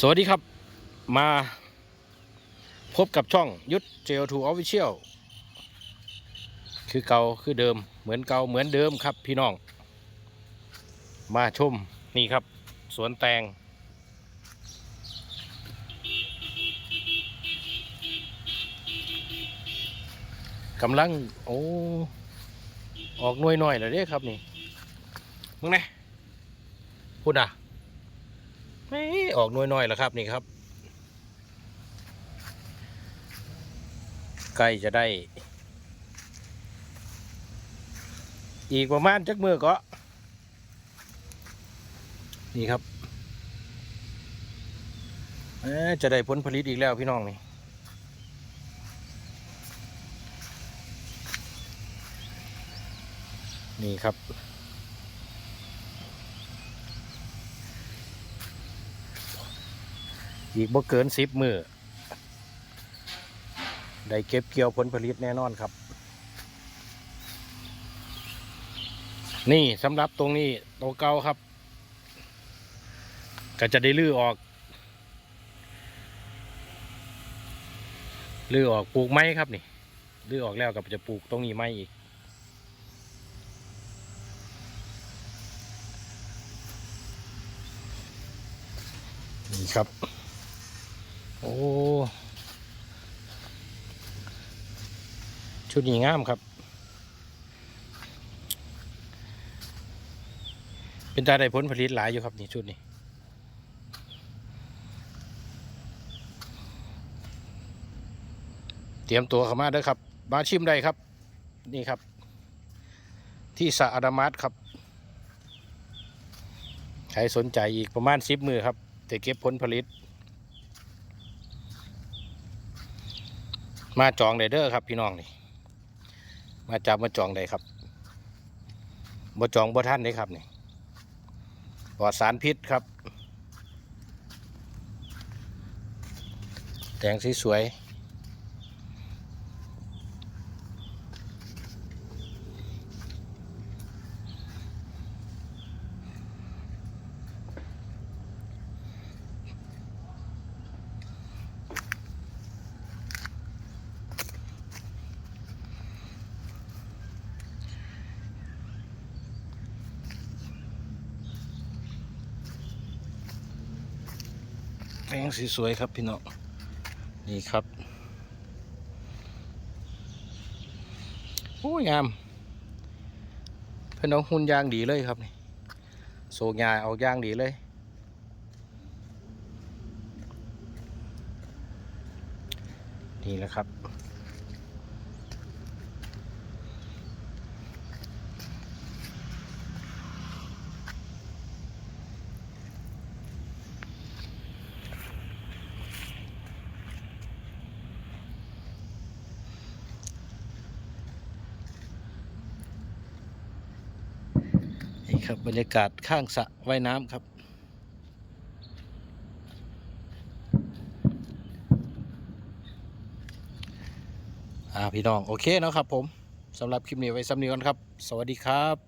สวัสดีครับมาพบกับช่องยุทธ JO2 Official คือเก่าคือเดิมเหมือนเก่าเหมือนเดิมครับพี่น้อง มาชมนี่ครับ สวนแตง กำลัง โอ้ ออกหน่วยหน่อยแล้วเด้ครับนี่ มึงไงพูดอะ ออกน้อยๆแล้วครับนี่ครับ ใกล้จะได้ อีกประมาณจักมือก็ นี่ครับจะได้ผลผลิตอีกแล้วพี่น้องนี่นี่ครับ อีกบ่เกินสิบมือได้เก็บเกี่ยวผลผลิตแน่นอนครับ นี่สำหรับตรงนี้ตัวเก่าครับ ก็จะได้ลื้อออกลื้อออกปลูกไม้ครับนี่ลื้อออกแล้วก็จะปลูกตรงนี้ไม้อีกนี่ครับ โอ้ ชุดนี้งามครับ เป็นตาได้ผลผลิตหลายอยู่ครับนี่ชุดนี้เตรียมตัวเข้ามาเด้อครับ มาชิมได้ครับ นี่ครับ ที่สะอาดามัสครับ ใครสนใจอีกประมาณสิบมือครับจะเก็บผลผลิต มาจองได้เด้อครับ พี่น้องนี่ มาจับมาจองได้ครับบ่จองบ่ท่านได้ครับนี่ปลอดสารพิษครับ แตงสีสวย แตงสีสวยครับพี่น้องนี่ครับโอ้ยงามเพื่อนเองหุ่นยางดีเลยครับนี่โศกยาเอายางดีเลยนี่แหละครับ นี่ครับบรรยากาศข้างสระว่ายน้ำครับ อ่าพี่น้อง โอเคเนาะครับผมสำหรับคลิปนี้ไว้สำนีก่อนครับ สวัสดีครับ